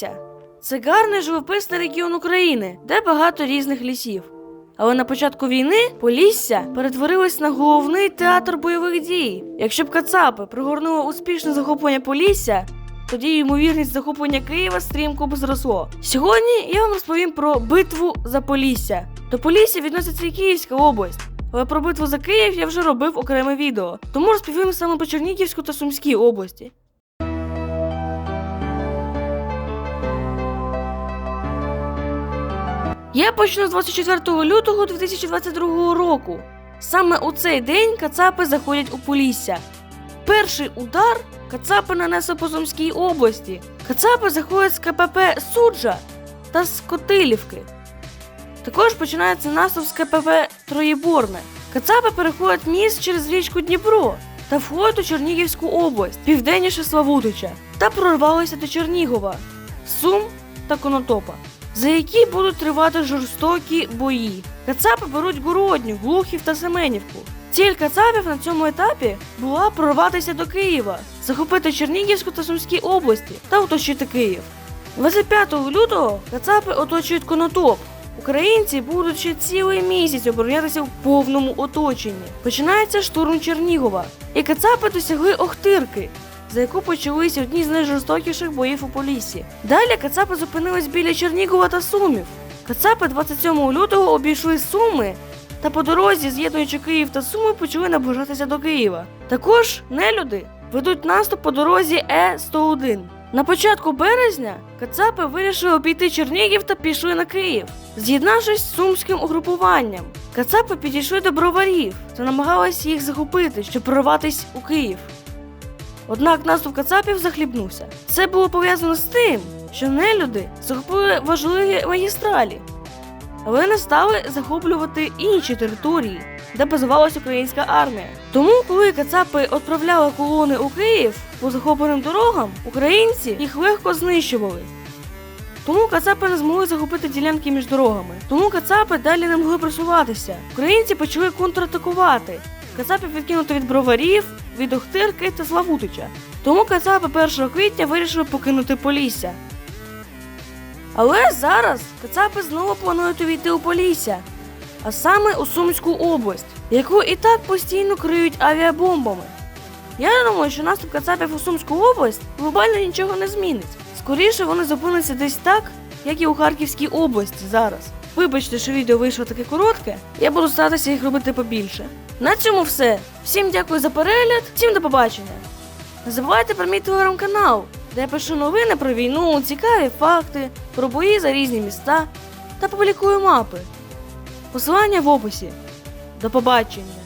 Полісся це гарний живописний регіон України, де багато різних лісів. Але на початку війни Полісся перетворилось на головний театр бойових дій. Якщо б Кацапи пригорнули успішне захоплення Полісся, тоді ймовірність захоплення Києва стрімко б зросло. Сьогодні я вам розповім про битву за Полісся. До Полісся відноситься і Київська область. Але про битву за Київ я вже робив окреме відео, тому розповім саме про Чернігівську та Сумській області. Я почну з 24 лютого 2022 року. Саме у цей день Кацапи заходять у Полісся. Перший удар Кацапи нанесли по Сумській області. Кацапи заходять з КПП Суджа та з Котилівки. Також починається наступ з КПП Троєборне. Кацапи переходять міст через річку Дніпро та входять у Чернігівську область, південніше Славутича, та прорвалися до Чернігова, Сум та Конотопа, за які будуть тривати жорстокі бої. Кацапи беруть Городню, Глухів та Семенівку. Ціль кацапів на цьому етапі була прорватися до Києва, захопити Чернігівську та Сумські області та оточити Київ. 25 лютого кацапи оточують Конотоп. Українці будуть ще цілий місяць оборонятися в повному оточенні. Починається штурм Чернігова, і кацапи досягли Охтирки, за яку почалися одні з найжорстокіших боїв у Поліссі. Далі кацапи зупинились біля Чернігова та Сумів. Кацапи 27 лютого обійшли Суми та по дорозі, з'єднуючи Київ та Суми, почали наближатися до Києва. Також нелюди ведуть наступ по дорозі Е-101. На початку березня Кацапи вирішили обійти Чернігів та пішли на Київ, з'єднавшись з сумським угрупуванням. Кацапи підійшли до броварів та намагалися їх захопити, щоб прорватися у Київ. Однак наступ кацапів захлібнувся. Це було пов'язано з тим, що нелюди захопили важливі магістралі, але не стали захоплювати інші території, де базувалася українська армія. Тому, коли кацапи відправляли колони у Київ по захопленим дорогам, українці їх легко знищували. Тому кацапи не змогли захопити ділянки між дорогами. Тому кацапи далі не могли просуватися. Українці почали контратакувати. Кацапів відкинуто від броварів, від Охтирки та Славутича. Тому кацапи 1 квітня вирішили покинути Полісся. Але зараз кацапи знову планують увійти у Полісся, а саме у Сумську область, яку і так постійно криють авіабомбами. Я думаю, що наступ кацапів у Сумську область глобально нічого не змінить. Скоріше вони зупиняться десь так, як і у Харківській області зараз. Вибачте, що відео вийшло таке коротке, я буду старатися їх робити побільше. На цьому все. Всім дякую за перегляд, всім до побачення. Не забувайте про мій телеграм-канал, де я пишу новини про війну, цікаві факти, про бої за різні міста та публікую мапи. Посилання в описі. До побачення!